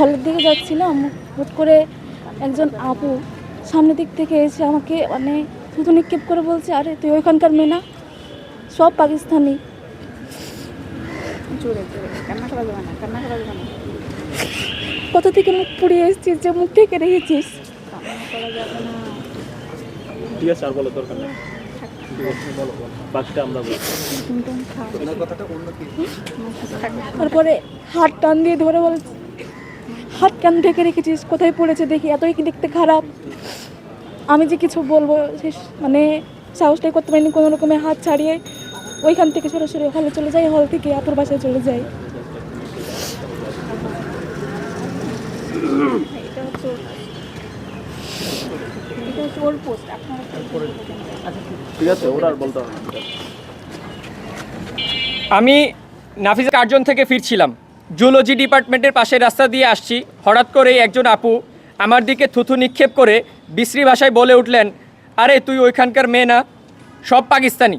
হলের দিকে যাচ্ছিলাম হুট করে একজন আপু সামনের দিক থেকে এসে আমাকে মানে থুতু নিক্ষেপ করে বলছে আরে তুই ওইখানকার মেয়ে না? সব পাকিস্তানি। জোরে জোরে। কান্না করা যাবে না কান্না করা যাবে না কত থেকে মুখ পুড়িয়ে এসেছিস যে মুখ ঢেকে রেখেছিস? কান্না করা যাবে না ঠিক আছে আর বলো দরকার নেই। ঠিক আছে, বলো বলো। বাকিটা আমরা বলব টুনটুন খা তারপরে হাত টান দিয়ে ধরে বলছে হাত কেন ঢেকে রেখেছিস? কোথায় পড়েছে দেখি, এতই কি দেখতে খারাপ? আমি যে কিছু বলব শেষ মানে সাহসটাই করতে পারিনি কোনো রকমে হাত ছাড়িয়ে। ওইখান থেকে সরাসরি হলে চলে যাই হল থেকে আপুর বাসায় চলে যাই। আমি নাফিজ কার্জন থেকে ফিরছিলাম। জুলজি ডিপার্টমেন্টের পাশে রাস্তা দিয়ে আসছি। হঠাৎ করেই একজন আপু আমার দিকে থুথু নিক্ষেপ করে বিশ্রী ভাষায় বলে উঠলেন, আরে, তুই ওইখানকার মেয়ে না? সব পাকিস্তানি।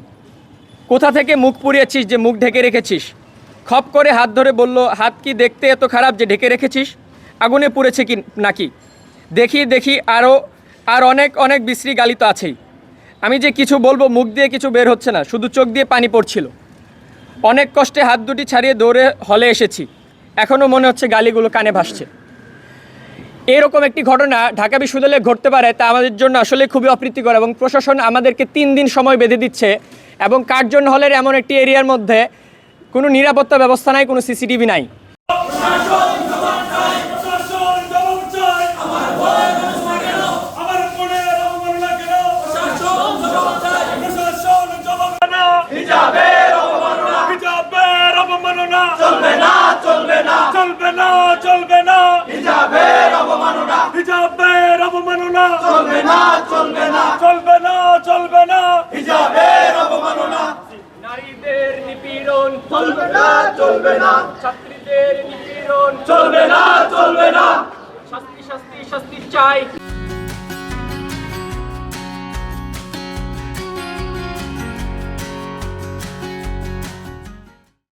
কোথা থেকে মুখ পুড়িয়েছিস যে মুখ ঢেকে রেখেছিস? খপ করে হাত ধরে বলল, হাত কি দেখতে এত খারাপ যে ঢেকে রেখেছিস? আগুনে পুড়েছে কি নাকি? দেখি দেখি আরও আর অনেক অনেক বিশ্রী গালি তো আছেই। আমি যে কিছু বলব মুখ দিয়ে কিছু বের হচ্ছে না, শুধু চোখ দিয়ে পানি পড়ছিল। অনেক কষ্টে হাত দুটি ছাড়িয়ে দৌড়ে হলে এসেছি। এখনও মনে হচ্ছে গালিগুলো কানে ভাসছে। এরকম একটি ঘটনা ঢাকা বিশ্ববিদ্যালয়ে ঘটতে পারে, তা আমাদের জন্য আসলে খুবই অপ্রীতিকর এবং প্রশাসন আমাদেরকে তিন দিন সময় বেঁধে দিচ্ছে এবং কার্জন হলের এমন একটি এরিয়ার মধ্যে কোনো নিরাপত্তা ব্যবস্থা নাই, কোনো সিসিটিভি নাই প্রশাসন জবাব চাই আমার ভয় আমার মনের অবমাননা কেন প্রশাসন জবাব না হিজাবের অবমাননা হিজাবের অবমাননা চলবে না চলবে না চলবে না চলবে না। হিজাবের অবমাননা। হিজাবের অবমাননা। চলবে না চলবে না। চলবে না চলবে না। হিজাবের অবমাননা। নারীদের নিপীড়ন চলবে না চলবে না। ছাত্রীদের নিপীড়ন চলবে না চলবে না। শাস্তি শাস্তি শাস্তি চাই।